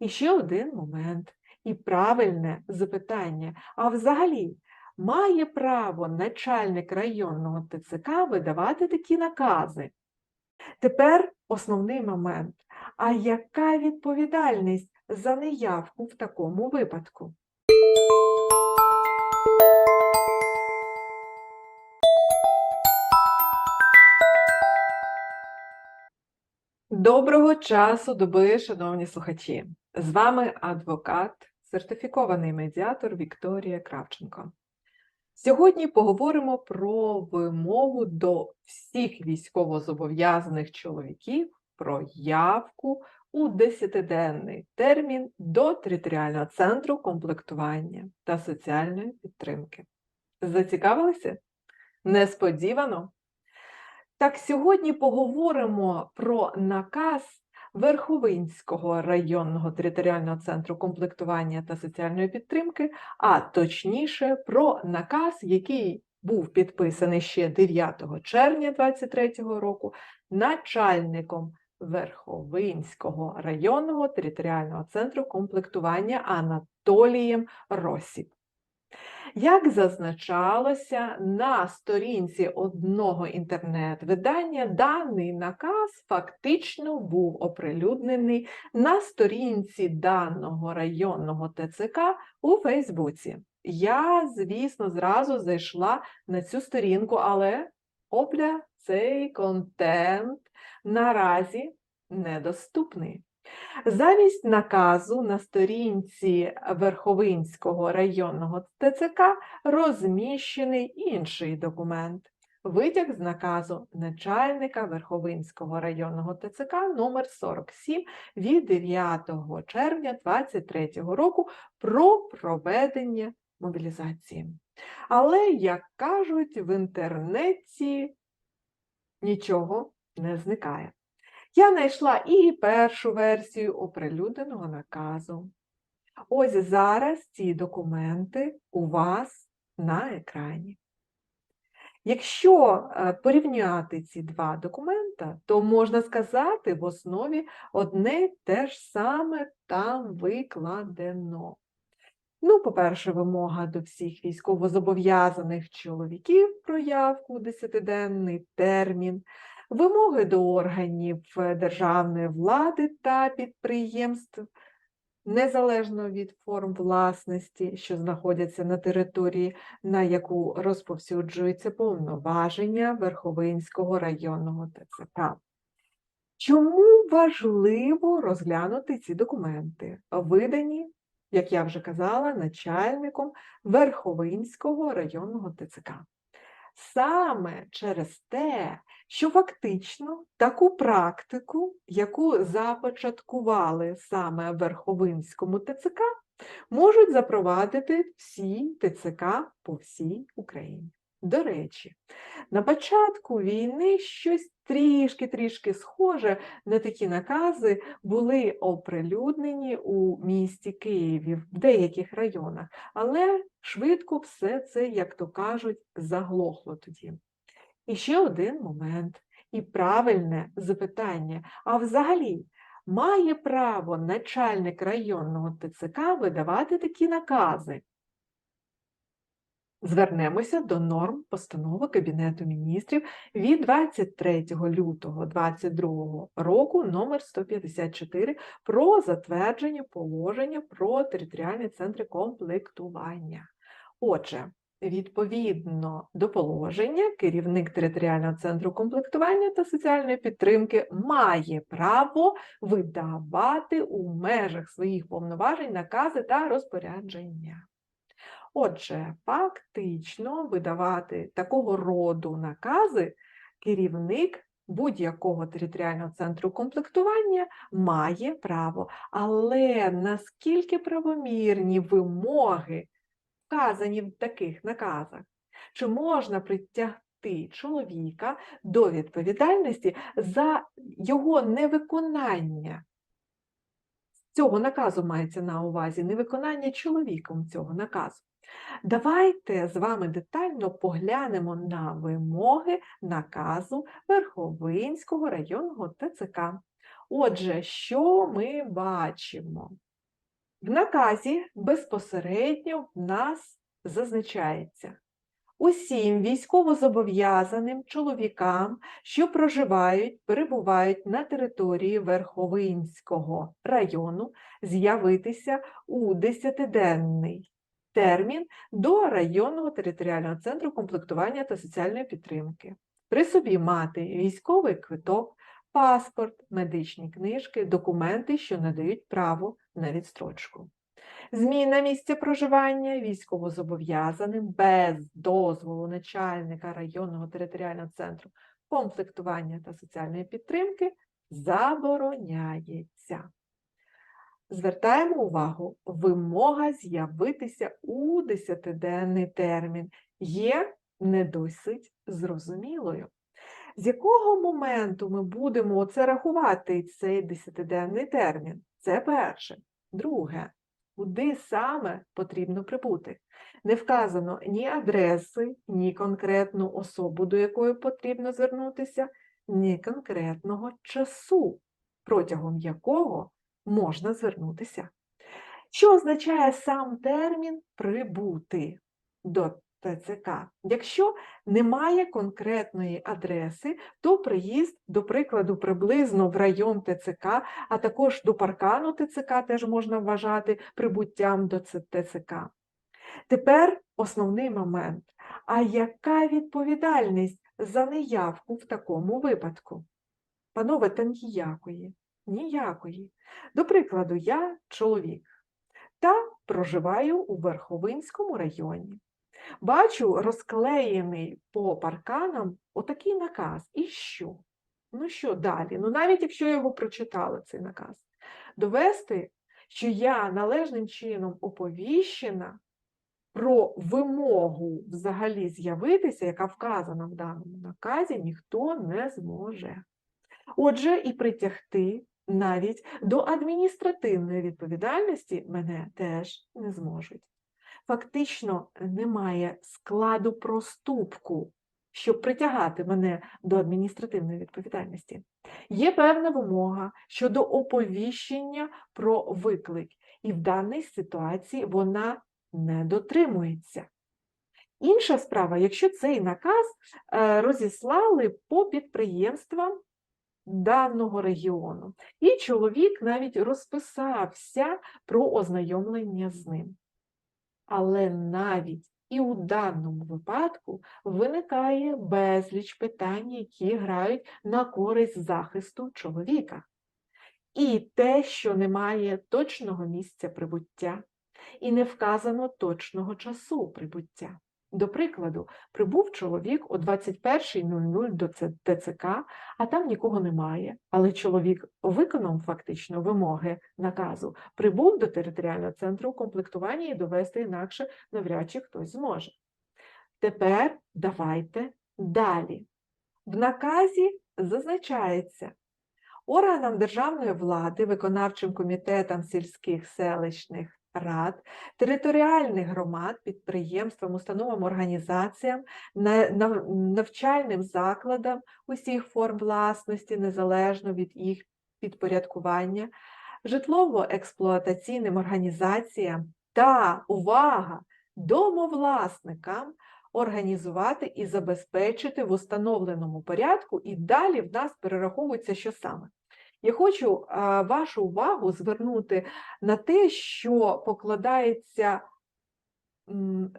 І ще один момент. І правильне запитання. А взагалі, має право начальник районного ТЦК видавати такі накази? Тепер основний момент. А яка відповідальність за неявку в такому випадку? Доброго часу доби, шановні слухачі! З вами адвокат, сертифікований медіатор Вікторія Кравченко. Сьогодні поговоримо про вимогу до всіх військовозобов'язаних чоловіків про явку у 10-денний термін до територіального центру комплектування та соціальної підтримки. Зацікавилися? Несподівано? Так, сьогодні поговоримо про наказ Верховинського районного територіального центру комплектування та соціальної підтримки, а точніше про наказ, який був підписаний ще 9 червня 2023 року начальником Верховинського районного територіального центру комплектування Анатолієм Росіп. Як зазначалося на сторінці одного інтернет-видання, даний наказ фактично був оприлюднений на сторінці даного районного ТЦК у Фейсбуці. Я, звісно, зразу зайшла на цю сторінку, але опля, цей контент наразі недоступний. Замість наказу на сторінці Верховинського районного ТЦК розміщений інший документ. Витяг з наказу начальника Верховинського районного ТЦК номер 47 від 9 червня 2023 року про проведення мобілізації. Але, як кажуть, в інтернеті нічого не зникає. Я знайшла і першу версію оприлюдненого наказу. Ось зараз ці документи у вас на екрані. Якщо е, порівняти ці два документа, то можна сказати, в основі одне те ж саме там викладено. Ну, по-перше, вимога до всіх військовозобов'язаних чоловіків про явку у 10-денний термін вимоги до органів е, державної влади та підприємств, незалежно від форм власності, що знаходяться на території, на яку розповсюджується повноваження Верховинського районного ТЦК. Чому важливо розглянути ці документи, видані, як я вже казала, начальником Верховинського районного ТЦК? Саме через те, що фактично таку практику, яку започаткували саме в Верховинському ТЦК, можуть запровадити всі ТЦК по всій Україні. До речі, на початку війни щось трішки-трішки схоже на такі накази були оприлюднені у місті Києві в деяких районах, але швидко все це, як то кажуть, заглохло тоді. І ще один момент, і правильне запитання. А взагалі, має право начальник районного ТЦК видавати такі накази? Звернемося до норм постанови Кабінету міністрів від 23 лютого 2022 року номер 154 про затвердження положення про територіальні центри комплектування. Отже, Відповідно до положення, керівник територіального центру комплектування та соціальної підтримки має право видавати у межах своїх повноважень накази та розпорядження. Отже, фактично видавати такого роду накази керівник будь-якого територіального центру комплектування має право, але наскільки правомірні вимоги вказані в таких наказах? Чи можна притягти чоловіка до відповідальності за його невиконання? Цього наказу мається на увазі невиконання чоловіком цього наказу. Давайте з вами детально поглянемо на вимоги наказу Верховинського районного ТЦК. Отже, що ми бачимо? В наказі безпосередньо в нас зазначається усім військовозобов'язаним чоловікам, що проживають, перебувають на території Верховинського району, з'явитися у 10-денний термін до районного територіального центру комплектування та соціальної підтримки. При собі мати військовий квиток, паспорт, медичні книжки, документи, що надають право на відстрочку. Зміна місця проживання військовозобов'язаним без дозволу начальника районного територіального центру комплектування та соціальної підтримки забороняється. Звертаємо увагу, вимога з'явитися у 10-денний термін є не досить зрозумілою. З якого моменту ми будемо оце рахувати цей 10-денний термін? Це перше. Друге, куди саме потрібно прибути? Не вказано ні адреси, ні конкретну особу, до якої потрібно звернутися, ні конкретного часу, протягом якого можна звернутися. Що означає сам термін прибути до ТЦК? Якщо немає конкретної адреси, то приїзд, до прикладу, приблизно в район ТЦК, а також до паркану ТЦК теж можна вважати прибуттям до ТЦК. Тепер основний момент. А яка відповідальність за неявку в такому випадку? Панове, та ніякої. Ніякої. До прикладу, я чоловік та проживаю у Верховинському районі. Бачу розклеєний по парканам отакий наказ. І що? Ну що далі? Ну навіть якщо я його прочитала, цей наказ, довести, що я належним чином оповіщена про вимогу взагалі з'явитися, яка вказана в даному наказі, ніхто не зможе. Отже, і притягти навіть до адміністративної відповідальності мене теж не зможуть. Фактично немає складу проступку, щоб притягати мене до адміністративної відповідальності. Є певна вимога щодо оповіщення про виклик, і в даній ситуації вона не дотримується. Інша справа, якщо цей наказ е, розіслали по підприємствам даного регіону. І чоловік навіть розписався про ознайомлення з ним. Але навіть і у даному випадку виникає безліч питань, які грають на користь захисту чоловіка. І те, що немає точного місця прибуття, і не вказано точного часу прибуття. До прикладу, прибув чоловік о 21.00 до ТЦК, а там нікого немає. Але чоловік виконав фактично вимоги наказу, прибув до територіального центру комплектування і довести інакше навряд чи хтось зможе. Тепер давайте далі. В наказі зазначається, органам державної влади, виконавчим комітетам сільських селищних рад, територіальних громад, підприємствам, установам, організаціям, навчальним закладам усіх форм власності, незалежно від їх підпорядкування, житлово-експлуатаційним організаціям та увага домовласникам організувати і забезпечити в установленому порядку, і далі в нас перераховується, що саме. Я хочу вашу увагу звернути на те, що покладається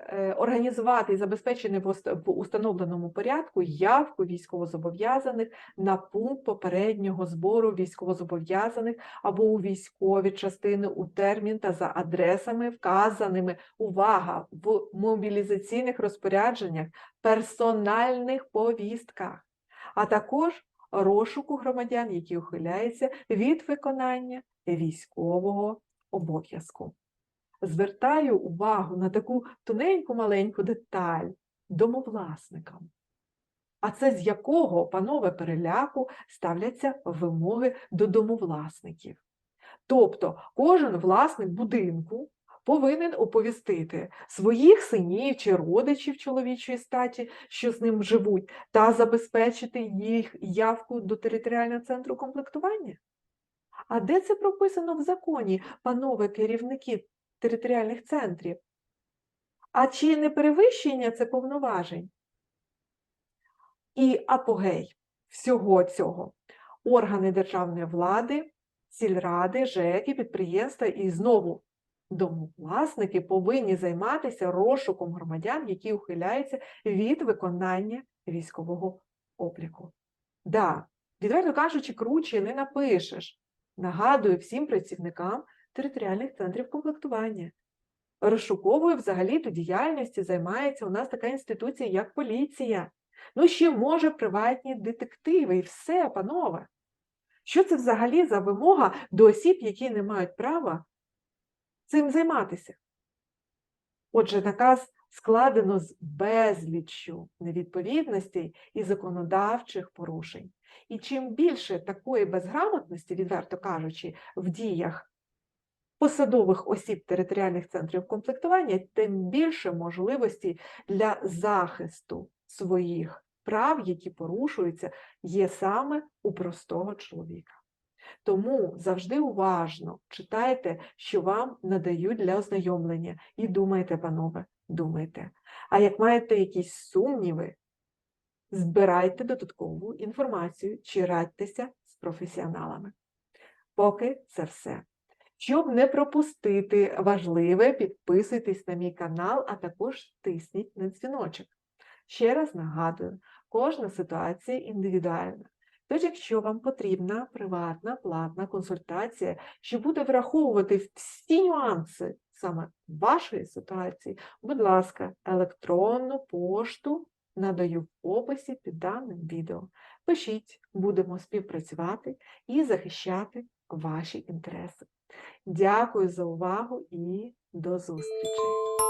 е, організувати і забезпечити в установленому порядку явку військовозобов'язаних на пункт попереднього збору військовозобов'язаних або у військові частини у термін та за адресами, вказаними увага в мобілізаційних розпорядженнях, персональних повістках, а також розшуку громадян, які ухиляються від виконання військового обов'язку. Звертаю увагу на таку тоненьку маленьку деталь домовласникам. А це з якого, панове переляку, ставляться вимоги до домовласників. Тобто кожен власник будинку повинен оповістити своїх синів чи родичів чоловічої статі, що з ним живуть, та забезпечити їх явку до територіального центру комплектування. А де це прописано в законі, панове керівники територіальних центрів? А чи не перевищення це повноважень? І апогей всього цього органи державної влади, сільради, ЖЕКи, підприємства і знову домовласники повинні займатися розшуком громадян, які ухиляються від виконання військового обліку. Да, відверто кажучи, круче не напишеш. Нагадую всім працівникам територіальних центрів комплектування. Розшуковою взагалі-то діяльністю займається у нас така інституція, як поліція. Ну, ще може приватні детективи і все, панове. Що це взагалі за вимога до осіб, які не мають права цим займатися? Отже, наказ складено з безліччю невідповідностей і законодавчих порушень. І чим більше такої безграмотності, відверто кажучи, в діях посадових осіб територіальних центрів комплектування, тим більше можливостей для захисту своїх прав, які порушуються, є саме у простого чоловіка. Тому завжди уважно читайте, що вам надають для ознайомлення, і думайте, панове, думайте. А як маєте якісь сумніви, збирайте додаткову інформацію чи радьтеся з професіоналами. Поки це все. Щоб не пропустити важливе, підписуйтесь на мій канал, а також тисніть на дзвіночок. Ще раз нагадую, кожна ситуація індивідуальна. Тож, якщо вам потрібна приватна платна консультація, що буде враховувати всі нюанси саме вашої ситуації, будь ласка, електронну пошту надаю в описі під даним відео. Пишіть, будемо співпрацювати і захищати ваші інтереси. Дякую за увагу і до зустрічі!